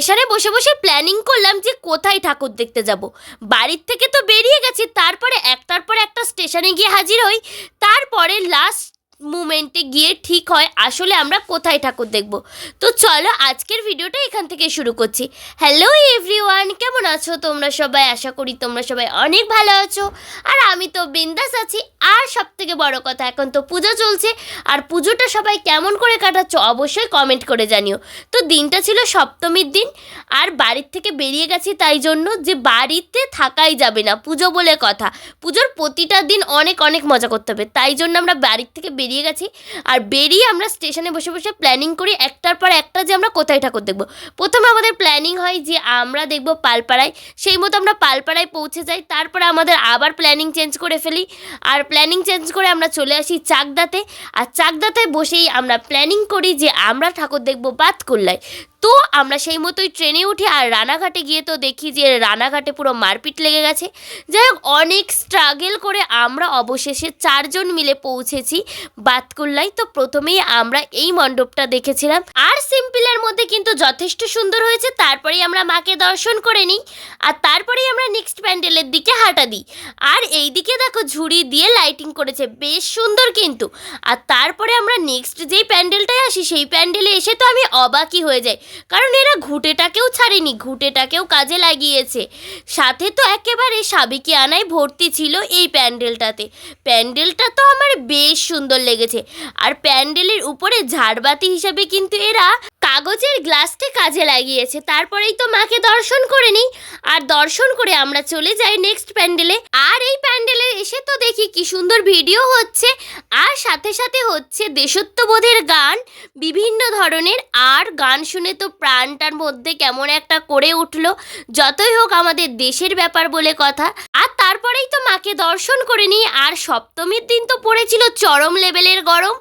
স্টেশনে বসে বসে প্ল্যানিং করলাম যে কোথায় ঠাকুর দেখতে যাব। বাড়ির থেকে তো বেরিয়ে গেছি, তারপরে একটার পর একটা স্টেশনে গিয়ে হাজির হই। তারপরে লাস্ট মুমেন্টে গিয়ে ঠিক হয়, আসলে আমরা কোথায় ঠাকুর দেখব? তো চলো আজকের ভিডিওটা এখান থেকে শুরু করছি। হ্যালো এভরিওয়ান কেমন আছো? তোমরা সবাই? আশা করি তোমরা সবাই অনেক ভালো আছো। আর আমি তো বিন্দাস আছি। আর সব থেকে বড় কথা, এখন তো পুজো চলছে। আর পুজোটা সবাই কেমন করে কাটাচ্ছ অবশ্যই কমেন্ট করে জানিও। তো দিনটা ছিল সপ্তমীর দিন। আর বাড়ির থেকে বেরিয়ে গেছি তাই জন্য যে বাড়িতে থাকাই যাবে না। পুজো বলে কথা। পুজোর প্রতিটা দিন অনেক অনেক মজা করতে হবে। তাই জন্য আমরা বাড়ির থেকে বেরিয়ে গেছি। আর বেরিয়ে আমরা স্টেশনে বসে বসে প্ল্যানিং করি একটার পর একটা যে আমরা কোথায় ঠাকুর দেখব। প্রথমে আমাদের প্ল্যানিং হয় যে আমরা দেখব পালপাড়ায়। সেই মতো আমরা পালপাড়ায় পৌঁছে যাই, তারপরে আমাদের আবার প্ল্যানিং চেঞ্জ করে ফেলি। আর প্ল্যানিং চেঞ্জ করে আমরা চলে আসি চাকদাতে। আর চাকদাতে বসেই আমরা প্ল্যানিং করি যে আমরা ঠাকুর দেখব বাতকুল্লায়। তো আমরা সেই মতোই ট্রেনে উঠি আর রানাঘাটে গিয়ে তো দেখি যে রানাঘাটে পুরো মারপিট লেগে গেছে। যাই হোক, অনেক স্ট্রাগল করে আমরা অবশেষে চারজন মিলে পৌঁছেছি বাতকুল্লায়। তো প্রথমেই আমরা এই মণ্ডপটা দেখেছিলাম। আর সিম্পলের মধ্যে কিন্তু যথেষ্ট সুন্দর হয়েছে। তারপরেই আমরা মাকে দর্শন করে নিই। আর তারপরেই আমরা নেক্সট প্যান্ডেলের দিকে হাঁটা দিই। আর এই দিকে দেখো ঝুড়ি দিয়ে লাইটিং করেছে। বেশ সুন্দর কিন্তু। আর তারপরে আমরা নেক্সট যেই প্যান্ডেলটায় আসি, সেই প্যান্ডেলে এসে তো আমি অবাকই হয়ে যাই। কারণ এরা ঘুঁটেটাকেও ছাড়েনি, ঘুঁটেটাকেও কাজে লাগিয়েছে। সাথে তো একেবারে সাবেকি আনায় ভর্তি ছিল এই প্যান্ডেলটাতে। প্যান্ডেলটা তো আমার বেশ সুন্দর লেগেছে। আর প্যান্ডেলের উপরে ঝাড়বাতি হিসাবে কিন্তু এরা কাগজের গ্লাসকে কাজে লাগিয়েছে। তারপরেই তো মাকে দর্শন করে নিই। আর দর্শন করে আমরা চলে যাই নেক্সট প্যান্ডেলে আর এই প্যান্ডেলে এসে তো দেখি কি সুন্দর ভিডিও হচ্ছে। আর সাথে সাথে হচ্ছে দেশত্ববোধের গান। বিভিন্ন ধরনের আর গান শুনে তো প্রাণটার মধ্যে কেমন একটা করে উঠল। যতই হোক আমাদের দেশের ব্যাপার বলে কথা। আর তারপরেই তো মাকে দর্শন করে নিই। আর সপ্তমীর দিন তো পড়েছিল চরম লেভেলের গরম।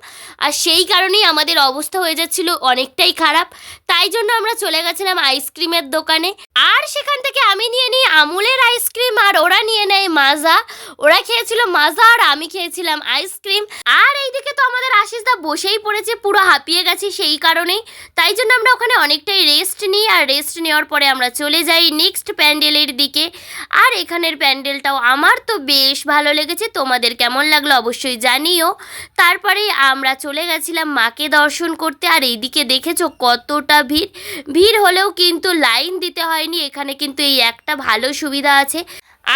আর সেই কারণেই আমাদের অবস্থা হয়ে যাচ্ছিল অনেকটাই খারাপ। তাই জন্য আমরা চলে গেছিলাম আইসক্রিমের দোকানে। আর সেখান থেকে আমি নিয়ে নিই আমুলের আইসক্রিম আর ওরা নিয়ে নেয় মাজা। ওরা খেয়েছিল মাজা আর আমি খেয়েছিলাম আইসক্রিম। আর এইদিকে তো আমাদের আশিসদা বসেই পড়েছে, পুরো হাঁপিয়ে গেছি সেই কারণেই। তাই জন্য আমরা ওখানে অনেকটাই রেস্ট নিই আর রেস্ট নেওয়ার পরে আমরা চলে যাই নেক্সট প্যান্ডেলের দিকে। আর এখানের প্যান্ডেলটাও আমার তো বেশ ভালো লেগেছে, তোমাদের কেমন লাগল অবশ্যই জানিও। তারপরে আমরা চলে গেছিলাম মাকে দর্শন করতে, আর এইদিকে দেখেছ কতটা ভিড়। ভিড় হলেও কিন্তু লাইন দিতে হয়নি, এখানে কিন্তু এই একটা ভালো সুবিধা আছে।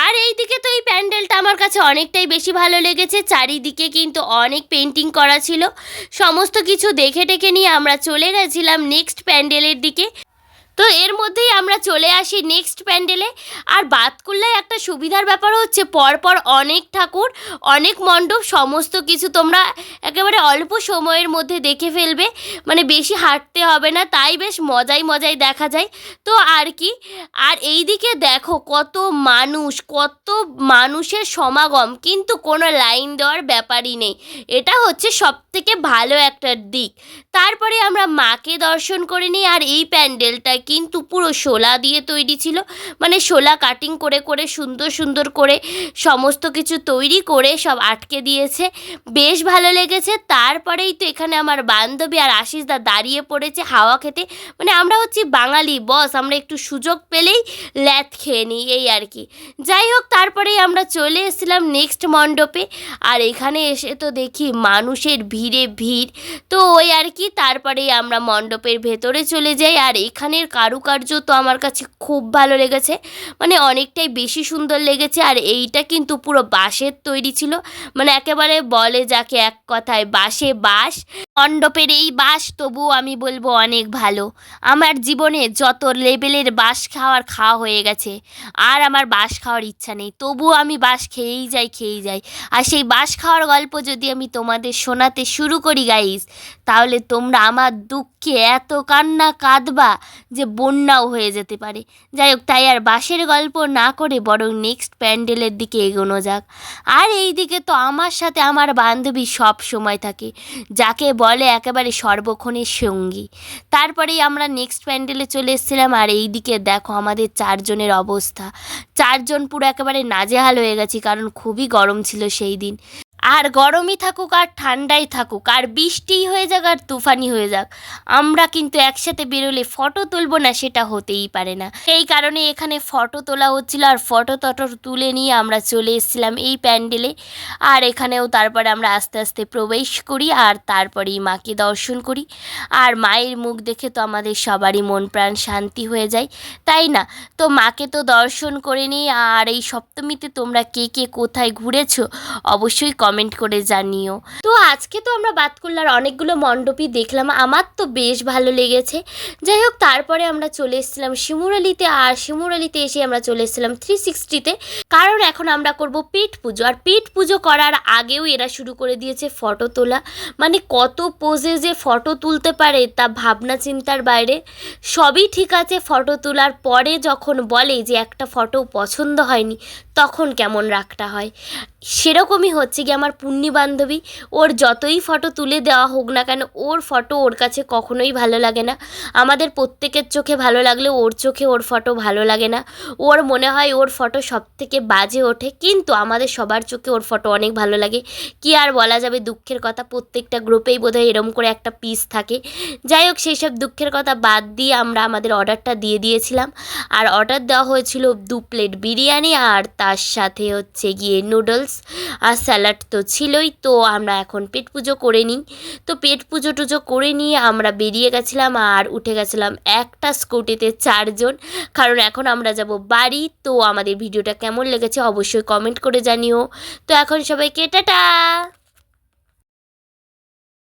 আর এই দিকে তো এই প্যান্ডেলটা আমার কাছে অনেকটাই বেশি ভালো লেগেছে, চারিদিকে কিন্তু অনেক পেন্টিং করা ছিল। সমস্ত কিছু দেখে টেকে নিয়ে আমরা চলে গেছিলাম নেক্সট প্যান্ডেলের দিকে। তো এর মধ্যেই আমরা চলে আসি নেক্সট প্যান্ডেলে আর বাতকুল্লায় একটা সুবিধার ব্যাপার হচ্ছে, পরপর অনেক ঠাকুর, অনেক মণ্ডপ, সমস্ত কিছু তোমরা একেবারে অল্প সময়ের মধ্যে দেখে ফেলবে। মানে বেশি হাঁটতে হবে না, তাই বেশ মজাই মজাই দেখা যায়। তো আর কি, আর এই দিকে দেখো কত মানুষ, কত মানুষের সমাগম, কিন্তু কোনো লাইন দেওয়ার ব্যাপারই নেই। এটা হচ্ছে সব থেকে ভালো একটা দিক। তারপরে আমরা মাকে দর্শন করে নিই, আর এই প্যান্ডেলটা কিন্তু পুরো শোলা দিয়ে তৈরি ছিল। মানে শোলা কাটিং করে করে, সুন্দর সুন্দর করে সমস্ত কিছু তৈরি করে সব আটকে দিয়েছে। বেশ ভালো লেগেছে। তারপরেই তো এখানে আমার বান্ধবী আর আশিসদা দাঁড়িয়ে পড়েছে হাওয়া খেতে। মানে আমরা হচ্ছি বাঙালি বস আমরা একটু সুযোগ পেলেই ল্যাথ খেয়ে নিই, এই আর কি। যাই হোক, তারপরেই আমরা চলে এসেছিলাম নেক্সট মণ্ডপে। আর এখানে এসে তো দেখি মানুষের ভিড়ে ভিড়। তো ওই আর কি, তারপরেই আমরা মণ্ডপের ভেতরে চলে যাই। আর এখানের কারুকার্য তো আমার কাছে খুব ভালো লেগেছে। মানে অনেকটাই বেশি সুন্দর লেগেছে আর এইটা কিন্তু পুরো বাঁশের তৈরি ছিল। মানে একেবারে বলে যাকে এক কথায়, বাঁশে বাঁশ, মণ্ডপের এই বাঁশ তবুও আমি বলব অনেক ভালো। আমার জীবনে যত লেভেলের বাঁশ খাওয়ার খাওয়া হয়ে গেছে, আর আমার বাঁশ খাওয়ার ইচ্ছা নেই। তবুও আমি বাঁশ খেয়েই যাই খেয়েই যাই। আর সেই বাঁশ খাওয়ার গল্প যদি আমি তোমাদের শোনাতে শুরু করি গাইস তাহলে তোমরা আমার দুঃখে এত কান্না কাঁদবা যে বন্যাও হয়ে যেতে পারে। যাই হোক, তাই আর বাঁশের গল্প না করে বরং নেক্সট প্যান্ডেলের দিকে এগোনো যাক। আর এই দিকে তো আমার সাথে আমার বান্ধবী সব সময় থাকে, যাকে বলে একেবারে সর্বক্ষণের সঙ্গী। তারপরেই আমরা নেক্সট প্যান্ডেলে চলে এসেছিলাম আর এই দিকে দেখো আমাদের চারজনের অবস্থা। চারজন পুরো একেবারে নাজেহাল হয়ে গেছি, কারণ খুবই গরম ছিল সেই দিন। আর গরমই থাকুক আর ঠান্ডাই থাকুক, আর বৃষ্টিই হয়ে যাক আর তুফানি হয়ে যাক, আমরা কিন্তু একসাথে বেরোলে ফটো তুলবো না সেটা হতেই পারে না। এই কারণে এখানে ফটো তোলা হচ্ছিল আর ফটো টটো তুলে নিয়ে আমরা চলে এসেছিলাম এই প্যান্ডেলে। আর এখানেও তারপরে আমরা আস্তে আস্তে প্রবেশ করি আর তারপরেই মাকে দর্শন করি। আর মায়ের মুখ দেখে তো আমাদের সবারই মন প্রাণ শান্তি হয়ে যায়, তাই না? তো মাকে তো দর্শন করে নিই আর এই সপ্তমীতে তোমরা কে কে কোথায় ঘুরেছো অবশ্যই কমেন্ট করে জানিও। তো আজকে তো আমরা বাতকুল্লার অনেকগুলো মণ্ডপই দেখলাম, আমার তো বেশ ভালো লেগেছে। যাই হোক, তারপরে আমরা চলে এসেছিলাম শিমুরালিতে আর শিমুরালিতে এসে আমরা চলে এসেছিলাম থ্রি সিক্সটিতে কারণ এখন আমরা করব পেট পুজো, আর পেট পুজো করার আগেও এরা শুরু করে দিয়েছে ফটো তোলা। মানে কত পোজে যে ফটো তুলতে পারে তা ভাবনা চিন্তার বাইরে। সবই ঠিক আছে ফটো তোলার পরে যখন বলে যে একটা ফটো পছন্দ হয়নি, তখন কেমন রাগটা হয়। সেরকমই হচ্ছে কি আমার পুণ্যি বান্ধবী। ওর যতই ফটো তুলে দেওয়া হোক না কেন, ওর ফটো ওর কাছে কখনোই ভালো লাগে না। আমাদের প্রত্যেকের চোখে ভালো লাগলে ওর চোখে ওর ফটো ভালো লাগে না। ওর মনে হয় ওর ফটো সব থেকে বাজে ওঠে, কিন্তু আমাদের সবার চোখে ওর ফটো অনেক ভালো লাগে। কি আর বলা যাবে দুঃখের কথা, প্রত্যেকটা গ্রুপেই বোধহয় এরম করে একটা পিস থাকে। যাই হোক, সেই সব দুঃখের কথা বাদ দিয়ে আমরা আমাদের অর্ডারটা দিয়ে দিয়েছিলাম। আর অর্ডার দেওয়া হয়েছিল দু প্লেট বিরিয়ানি আর তার সাথে হচ্ছে গিয়ে নুডলস আর স্যালাড তো ছিলই, তো আমরা এখন পেট পুজো করে নিই। তো পেট পুজো টুজো করে নিয়ে আমরা বেরিয়ে গেছিলাম আর উঠে গেছিলাম একটা স্কুটিতে চারজন। কারণ এখন আমরা যাব বাড়ি, তো আমাদের ভিডিওটা কেমন লেগেছে অবশ্যই কমেন্ট করে জানিও। তো এখন সবাইকে টাটা!